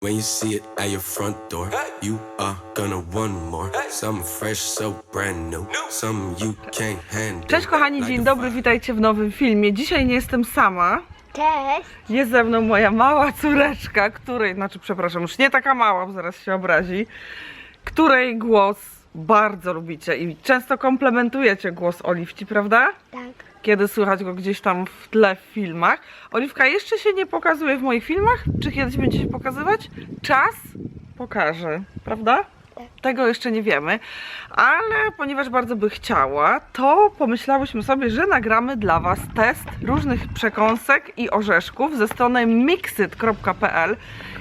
When you see it at your front door, you are gonna want more. Something fresh, so brand new. Something you can't handle. Cześć kochani, dzień dobry, witajcie w nowym filmie. Dzisiaj nie jestem sama. Cześć! Jest ze mną moja mała córeczka, której, znaczy przepraszam, już nie taka mała, bo zaraz się obrazi, której głos bardzo lubicie i często komplementujecie głos Oliwci, prawda? Tak. Kiedy słychać go gdzieś tam w tle w filmach. Oliwka jeszcze się nie pokazuje w moich filmach. Czy kiedyś będzie się pokazywać? Czas pokaże, prawda? Tego jeszcze nie wiemy, ale ponieważ bardzo by chciała, to pomyślałyśmy sobie, że nagramy dla Was test różnych przekąsek i orzeszków ze strony mixit.pl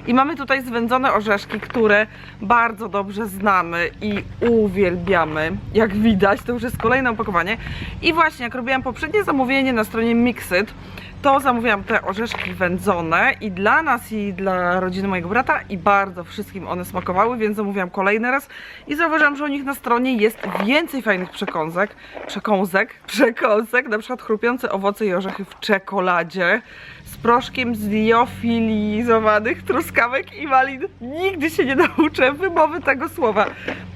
i mamy tutaj zwędzone orzeszki, które bardzo dobrze znamy i uwielbiamy. Jak widać, to już jest kolejne opakowanie. I właśnie, jak robiłam poprzednie zamówienie na stronie Mixit, to zamówiłam te orzeszki wędzone i dla nas i dla rodziny mojego brata i bardzo wszystkim one smakowały, więc zamówiłam kolejny raz i zauważyłam, że u nich na stronie jest więcej fajnych przekąsek, przekąsek, przekąsek, na przykład chrupiące owoce i orzechy w czekoladzie z proszkiem z liofilizowanych truskawek i malin. Nigdy się nie nauczę wymowy tego słowa.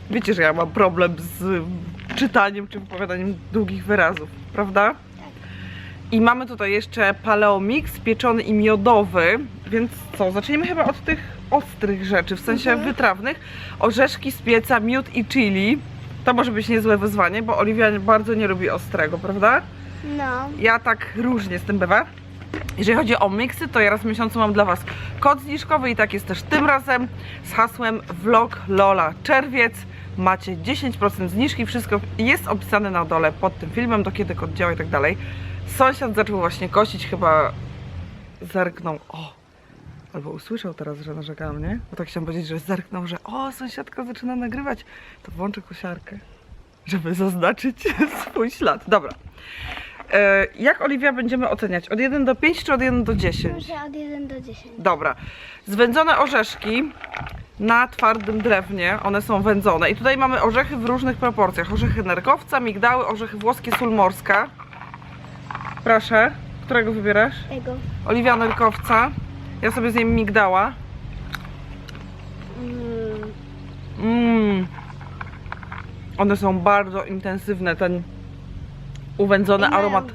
Wiecie, że ja mam problem z czytaniem czy wypowiadaniem długich wyrazów, prawda? I mamy tutaj jeszcze paleo mix pieczony i miodowy, więc co, zaczniemy chyba od tych ostrych rzeczy, w sensie wytrawnych. Orzeszki z pieca, miód i chili. To może być niezłe wyzwanie, bo Oliwia bardzo nie lubi ostrego, prawda? No. Ja tak różnie z tym bywa. Jeżeli chodzi o miksy, to ja raz w miesiącu mam dla Was kod zniżkowy i tak jest też tym razem z hasłem vlog Lola Czerwiec. Macie 10% zniżki, wszystko jest opisane na dole pod tym filmem, do kiedy kod działa i tak dalej. Sąsiad zaczął właśnie kosić, chyba zerknął, o, albo usłyszał teraz, że narzekam, nie? Bo tak chciałam powiedzieć, że zerknął, że o, sąsiadka zaczyna nagrywać, to włączę kosiarkę, żeby zaznaczyć swój ślad. Dobra. E, jak Oliwia będziemy oceniać? Od 1 do 5 czy od 1 do 10? Może od 1 do 10. Dobra. Zwędzone orzeszki na twardym drewnie. One są wędzone. I tutaj mamy orzechy w różnych proporcjach. Orzechy nerkowca, migdały, orzechy włoskie, sól morska. Proszę. Którego wybierasz? Tego. Oliwia nerkowca. Ja sobie zjem migdała. Mm, Mmm. One są bardzo intensywne. Ten uwędzony mają aromat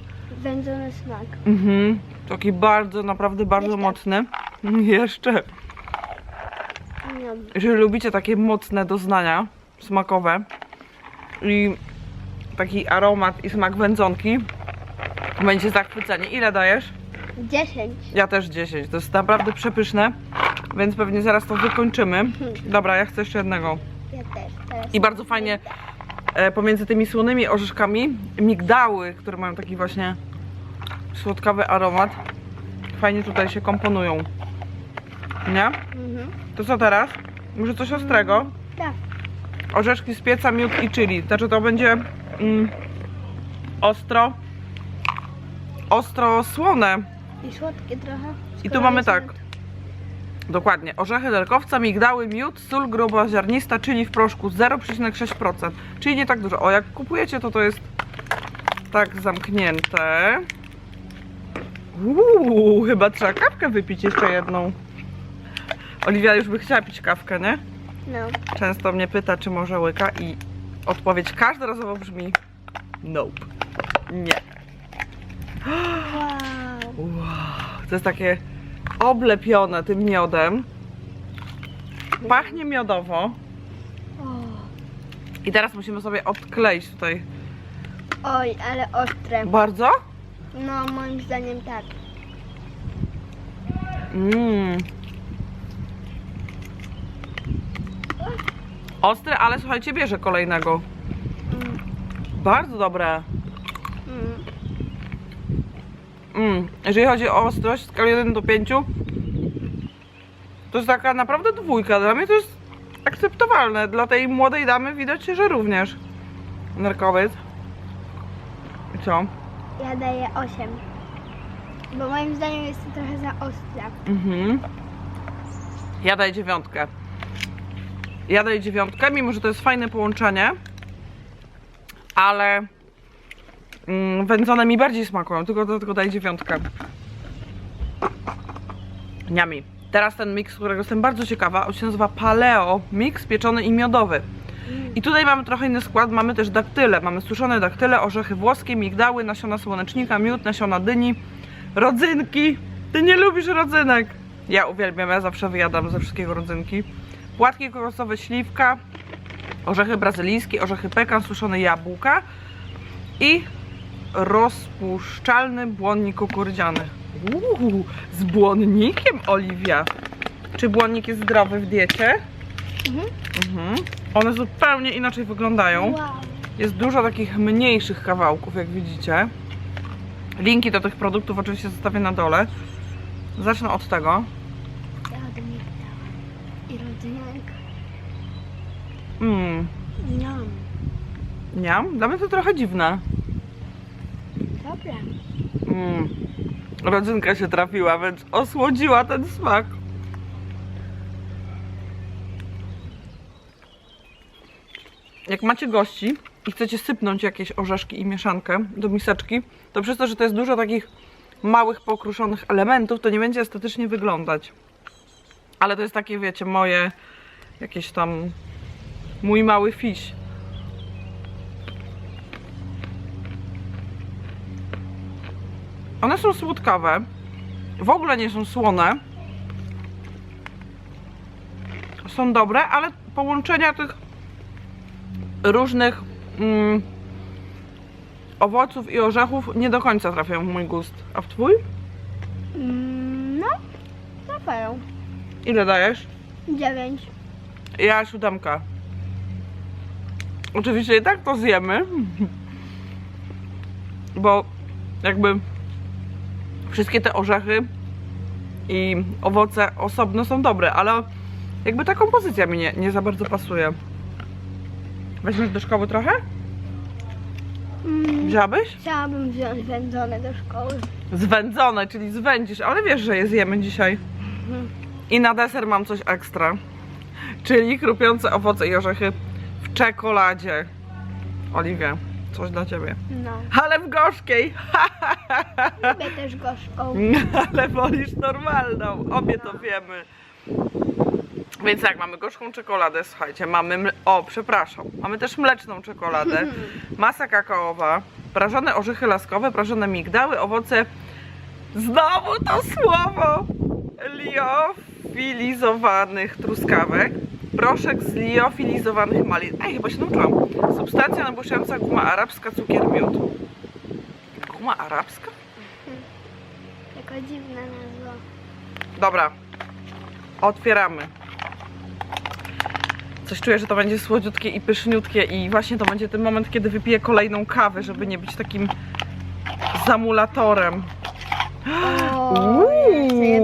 Wędzony smak. Mhm. Taki bardzo, naprawdę bardzo Jeszcze. mocny. Jeszcze. No. Jeżeli lubicie takie mocne doznania smakowe i taki aromat i smak wędzonki, będziecie zachwyceni. Ile dajesz? 10. Ja też 10. To jest naprawdę przepyszne, więc pewnie zaraz to wykończymy. Dobra, ja chcę jeszcze jednego. Ja też. Teraz. I bardzo fajnie e, pomiędzy tymi słonymi orzeszkami migdały, które mają taki właśnie słodkawy aromat, fajnie tutaj się komponują. Nie? Mhm. To co teraz? Może coś ostrego? Tak. Orzeszki z pieca, miód i chili. Znaczy to będzie mm, ostro, ostro słone. I słodkie trochę. I tu mamy tak. Dokładnie. Orzechy delkowca, migdały, miód, sól gruboziarnista, czyli w proszku 0,6%. Czyli nie tak dużo. O, jak kupujecie, to to jest tak zamknięte. Uuu, chyba trzeba kawkę wypić jeszcze jedną. Oliwia już by chciała pić kawkę, nie? No. Często mnie pyta, czy może łyka i odpowiedź każdorazowo brzmi nope. Nie. Wow. To jest takie oblepione tym miodem. Pachnie miodowo. I teraz musimy sobie odkleić tutaj. Oj, ale ostre. Bardzo? No, moim zdaniem tak. Mmm. Ostre, ale słuchajcie, bierze kolejnego. Mm. Bardzo dobre. Mm. Mm. Jeżeli chodzi o ostrość w skali 1 do 5, to jest taka naprawdę dwójka. Dla mnie to jest akceptowalne. Dla tej młodej damy widać, że również. Nerkowiec. I co? Ja daję 8. Bo moim zdaniem jest to trochę za ostre. Mhm. Ja daję dziewiątkę. Ja daję dziewiątkę, mimo że to jest fajne połączenie. Ale wędzone mi bardziej smakują, tylko dlatego daję dziewiątkę. Niami. Teraz ten miks, którego jestem bardzo ciekawa, on się nazywa Paleo Mix pieczony i miodowy. I tutaj mamy trochę inny skład, mamy też daktyle. Mamy suszone daktyle, orzechy włoskie, migdały, nasiona słonecznika, miód, nasiona dyni, rodzynki. Ty nie lubisz rodzynek. Ja uwielbiam, ja zawsze wyjadam ze wszystkiego rodzynki. Płatki kokosowe, śliwka, orzechy brazylijskie, orzechy pekan, suszone jabłka i rozpuszczalny błonnik kukurydziany. Uuu, z błonnikiem, Oliwia. Czy błonnik jest zdrowy w diecie? Mhm. Mhm. One zupełnie inaczej wyglądają. Wow. Jest dużo takich mniejszych kawałków, jak widzicie. Linki do tych produktów oczywiście zostawię na dole. Zacznę od tego. Mmm, Niam. nie? Dla mnie to trochę dziwne. Dobra. Mmm. Rodzynka się trafiła, więc osłodziła ten smak. Jak macie gości i chcecie sypnąć jakieś orzeszki i mieszankę do miseczki, to przez to, że to jest dużo takich małych, pokruszonych elementów, to nie będzie estetycznie wyglądać. Ale to jest takie, wiecie, moje jakieś tam mój mały fiś. One są słodkawe. W ogóle nie są słone. Są dobre, ale połączenia tych różnych mm, owoców i orzechów nie do końca trafiają w mój gust. A w twój? Mm, no. Pewno. Ile dajesz? Dziewięć. Ja siódemka. Oczywiście i tak to zjemy. Bo jakby wszystkie te orzechy i owoce osobno są dobre, ale jakby ta kompozycja mi nie, nie za bardzo pasuje. Weźmiesz do szkoły trochę? Mm, Wzięłabyś? chciałabym wziąć wędzone do szkoły. Zwędzone, czyli zwędzisz, ale wiesz, że je zjemy dzisiaj. I na deser mam coś ekstra. Czyli chrupiące owoce i orzechy w czekoladzie. Oliwia, coś dla ciebie. No. Ale w gorzkiej, Lubię też gorzką. ale wolisz normalną. Obie to wiemy. Więc jak mamy gorzką czekoladę, słuchajcie, mamy, mle- o przepraszam, mamy też mleczną czekoladę, masa kakaowa, prażone orzechy laskowe, prażone migdały, owoce, znowu to słowo, liofilizowanych truskawek, proszek z liofilizowanych malin, ej chyba się nauczyłam, substancja nabłyszająca guma arabska, cukier, miód. Guma arabska? Taka dziwna nazwa. Dobra, otwieramy. Coś czuję, że to będzie słodziutkie i pyszniutkie i właśnie to będzie ten moment, kiedy wypiję kolejną kawę, żeby nie być takim zamulatorem. O, Uuu.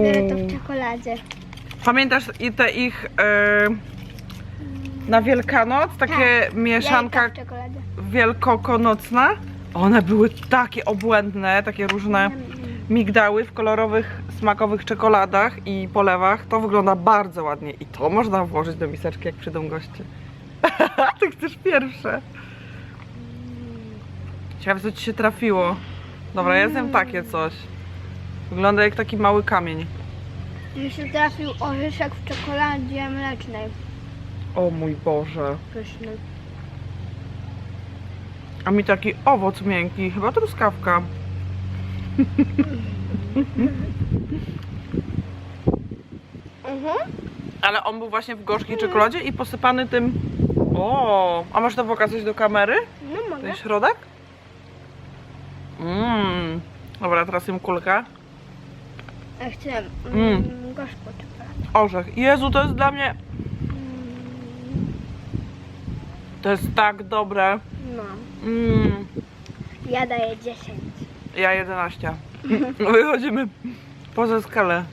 Biorę to w czekoladzie. Pamiętasz i te ich e, na Wielkanoc, takie mieszanka Jajka w czekoladzie. wielkokonocna? One były takie obłędne, takie różne migdały w kolorowych, smakowych czekoladach i polewach. To wygląda bardzo ładnie i to można włożyć do miseczki, jak przyjdą goście. Ty chcesz pierwsze. Ciekawe, co ci się trafiło. Dobra, ja zjem takie coś. Wygląda jak taki mały kamień. Mi się trafił orzeszek w czekoladzie mlecznej. O mój Boże. Pyszny. A mi taki owoc miękki, chyba truskawka. Mhm. Ale on był właśnie w gorzkiej czekoladzie i posypany tym... O, a masz to pokazać do kamery? No mogę. Ten środek? Mmm. Dobra, teraz jem kulkę. Ja chciałem Mm. mm. gorzką czekoladę. Orzech. Jezu, to jest dla mnie... Mm. To jest tak dobre. No. Mmm. Ja daję 10. Ja 11. Wychodzimy poza skalę.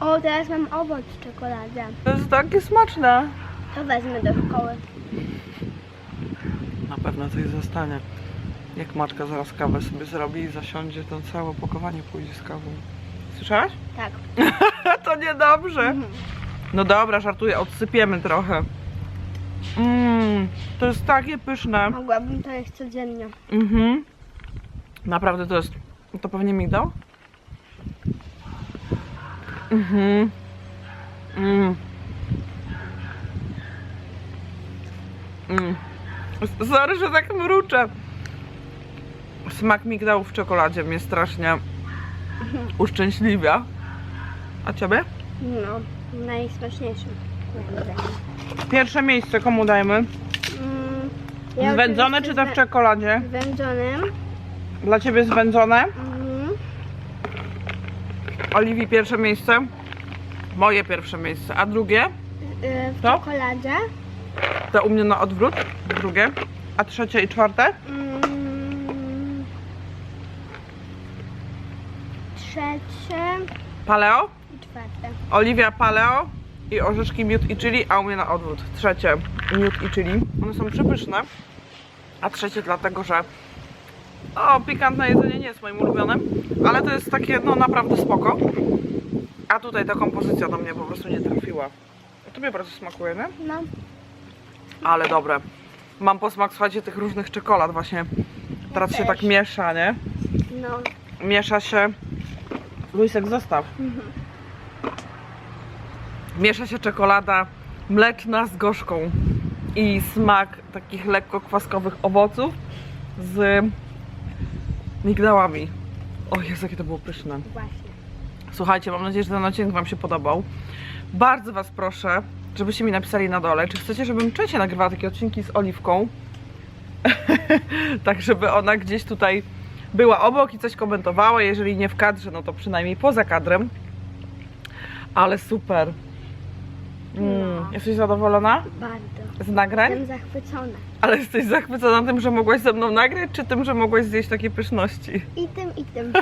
O, teraz mam owoc w czekoladzie. To jest takie smaczne. To wezmę do szkoły. Na pewno coś zostanie. Jak matka zaraz kawę sobie zrobi i zasiądzie, to całe opakowanie pójdzie z kawą. Słyszałaś? Tak. to niedobrze. Mhm. No dobra, żartuję, odsypiemy trochę. Mmm, to jest takie pyszne. Mogłabym to jeść codziennie. Mhm. Naprawdę to jest. To pewnie migdał? Mhm. Mm. Mm. Sorry, że tak mruczę. Smak migdałów w czekoladzie mnie strasznie uszczęśliwia. A ciebie? No, najsmaczniejszy. Pierwsze miejsce komu dajmy? Mm, ja Zwędzone czy to w czekoladzie? wędzonym. Dla ciebie zwędzone? Mhm. Oliwii pierwsze miejsce. Moje pierwsze miejsce. A drugie? Y, W To? czekoladzie. To u mnie na odwrót. Drugie. A trzecie i czwarte? Mm, trzecie Paleo. Oliwia paleo i orzeszki miód i chili, a u mnie na odwrót. Trzecie miód i chili. One są przepyszne. A trzecie dlatego, że o, pikantne jedzenie nie jest moim ulubionym, ale to jest takie, no naprawdę spoko. A tutaj ta kompozycja do mnie po prostu nie trafiła. Tobie bardzo smakuje, nie? No, Ale dobre. Mam posmak, słuchajcie, tych różnych czekolad właśnie. Teraz się też. tak miesza, nie? no. Miesza się... Luisek, zostaw. Miesza się czekolada mleczna z gorzką i smak takich lekko kwaskowych owoców z migdałami. O Jezu, jakie to było pyszne. Właśnie. Słuchajcie, mam nadzieję, że ten odcinek Wam się podobał. Bardzo Was proszę, żebyście mi napisali na dole, czy chcecie, żebym częściej nagrywała takie odcinki z Oliwką. tak, żeby ona gdzieś tutaj była obok i coś komentowała. Jeżeli nie w kadrze, no to przynajmniej poza kadrem. Ale super. Mm, No. Jesteś zadowolona Bardzo. z nagrań? Jestem zachwycona. Ale jesteś zachwycona tym, że mogłaś ze mną nagrać, czy tym, że mogłaś zjeść takie pyszności? I tym, i tym.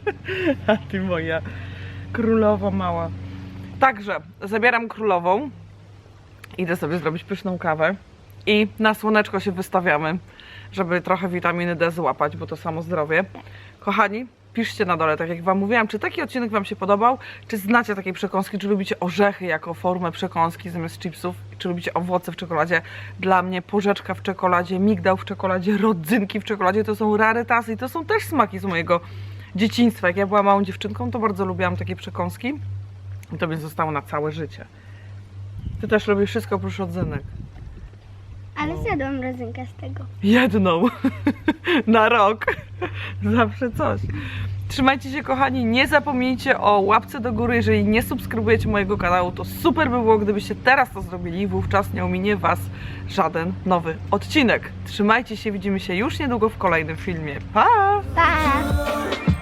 A ty moja królowa mała. Także zabieram królową. Idę sobie zrobić pyszną kawę. I na słoneczko się wystawiamy, żeby trochę witaminy D złapać, bo to samo zdrowie. Kochani, piszcie na dole, tak jak Wam mówiłam, czy taki odcinek Wam się podobał, czy znacie takiej przekąski, czy lubicie orzechy jako formę przekąski zamiast chipsów, czy lubicie owoce w czekoladzie. Dla mnie porzeczka w czekoladzie, migdał w czekoladzie, rodzynki w czekoladzie to są rarytasy i to są też smaki z mojego dzieciństwa. Jak ja byłam małą dziewczynką, to bardzo lubiłam takie przekąski i to mi zostało na całe życie. Ty też lubisz wszystko oprócz rodzynek. Ale zjadłam rodzynkę z tego. Jedną na rok. Zawsze coś. Trzymajcie się kochani, nie zapomnijcie o łapce do góry, jeżeli nie subskrybujecie mojego kanału, to super by było, gdybyście teraz to zrobili, wówczas nie ominie Was żaden nowy odcinek. Trzymajcie się, widzimy się już niedługo w kolejnym filmie. Pa! Pa!